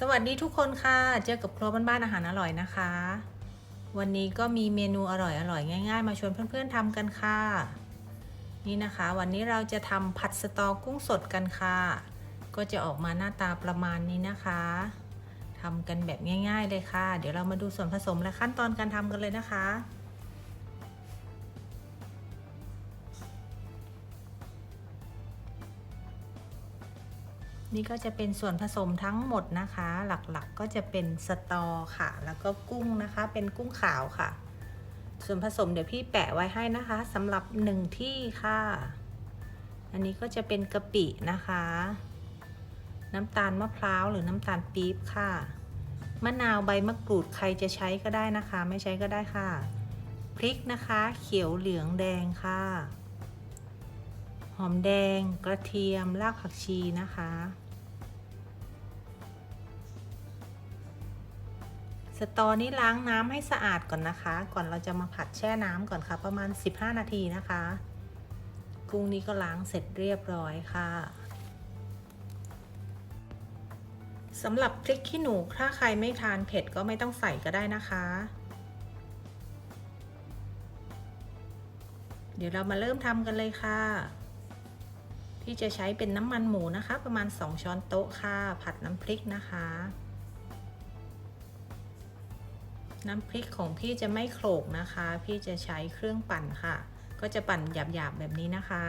สวัสดีทุกคนค่ะ เจอกับครัวบ้านๆอาหารอร่อยนะคะ วันนี้ก็มีเมนูอร่อยๆง่าย ๆ มาชวนเพื่อนๆทำกันค่ะ นี่นะคะ วันนี้เราจะทำผัดสตอกุ้งสดกันค่ะ ก็จะออกมาหน้าตาประมาณนี้นะคะทำกันแบบง่าย ๆ เลยค่ะ เดี๋ยวเรามาดูส่วนผสมและขั้นตอนการทำกันเลยนะคะ นี่ก็จะเป็นส่วนผสมทั้งหมดนะคะ หลักๆกก็จะเป็นสตอค่ะ แล้วก็กุ้งนะคะ เป็นกุ้งขาวค่ะ ส่วนผสมเดี๋ยวพี่แปะไว้ให้นะคะสำหรับหนึ่งที่ค่ะ อันนี้ก็จะเป็นกะปินะคะ น้ำตาลมะพร้าวหรือน้ำตาลปี๊บค่ะ มะนาวใบมะกรูดใครจะใช้ก็ได้นะคะ ไม่ใช้ก็ได้ค่ะ พริกนะคะ เขียวเหลืองแดงค่ะ หอมแดง กระเทียม รากผักชีนะคะ สตอนี้ล้างน้ำให้สะอาดก่อนนะคะ ก่อนเราจะมาผัดแช่น้ำก่อนค่ะ ประมาณ 15 นาทีนะคะ กุ้งนี้ก็ล้างเสร็จเรียบร้อยค่ะสำหรับพริกขี้หนูถ้าใครไม่ทานเผ็ดก็ไม่ต้องใส่ก็ได้นะคะ เดี๋ยวเรามาเริ่มทำกันเลยค่ะพี่จะใช้เป็นน้ำมันหมูนะคะ ประมาณ 2 ช้อนโต๊ะค่ะ ผัดน้ำพริกนะคะ น้ำพริกของพี่จะไม่โขลกนะคะ พี่จะใช้เครื่องปั่นค่ะ ก็จะปั่นหยาบๆแบบนี้นะคะ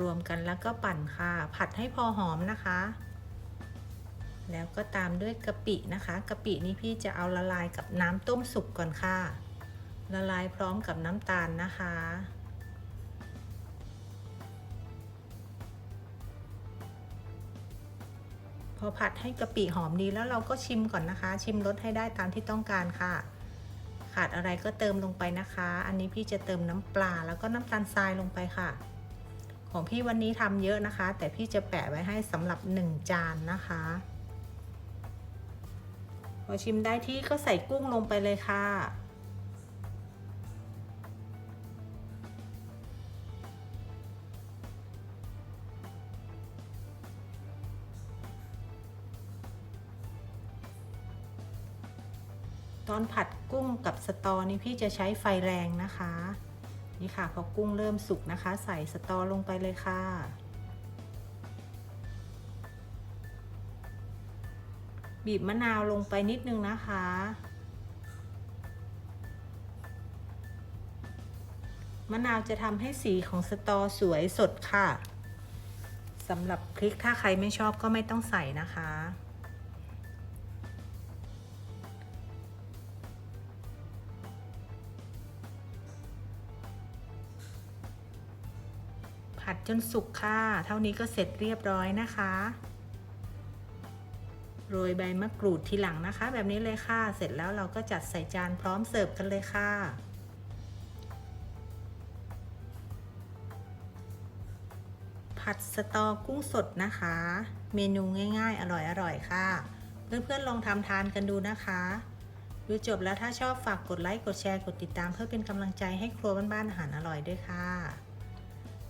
รวมกันแล้วก็ปั่นค่ะ ผัดให้พอหอมนะคะ แล้วก็ตามด้วยกะปินะคะกะปินี้พี่จะเอาละลายกับน้ำต้มสุกก่อนค่ะ ละลายพร้อมกับน้ำตาลนะคะ อผัดให้กะปิหอมดีแล้วเราก็ชิมก่อนนะคะ ชิมรสให้ได้ตามที่ต้องการค่ะ ขาดอะไรก็เติมลงไปนะคะ อันนี้พี่จะเติมน้ำปลาแล้วก็น้ำตาลทรายลงไปค่ะ ของพี่วันนี้ทำเยอะนะคะ แต่พี่จะแปะไว้ให้สำหรับ 1 จานนะคะ พอชิมได้ที่ก็ใส่กุ้งลงไปเลยค่ะ ตอนผัดกุ้งกับสตอนี่พี่จะใช้ไฟแรงนะคะ นี่ค่ะพอกุ้งเริ่มสุกนะคะ ใส่สตอลงไปเลยค่ะ บีบมะนาวลงไปนิดนึงนะคะ มะนาวจะทำให้สีของสตอสวยสดค่ะสำหรับพริกถ้าใครไม่ชอบก็ไม่ต้องใส่นะคะ ผัดจนสุกค่ะ เท่านี้ก็เสร็จเรียบร้อยนะคะ โรยใบมะกรูดทีหลังนะคะ แบบนี้เลยค่ะ เสร็จแล้วเราก็จัดใส่จานพร้อมเสิร์ฟกันเลยค่ะผัดสตอกุ้งสดนะคะ เมนูง่ายๆ อร่อยๆ ค่ะ เพื่อนๆ ลองทำทานกันดูนะคะ ดูจบแล้วถ้าชอบฝากกดไลค์ กดแชร์ กดติดตามเพื่อเป็นกำลังใจให้ครัวบ้านๆอาหารอร่อยด้วยค่ะ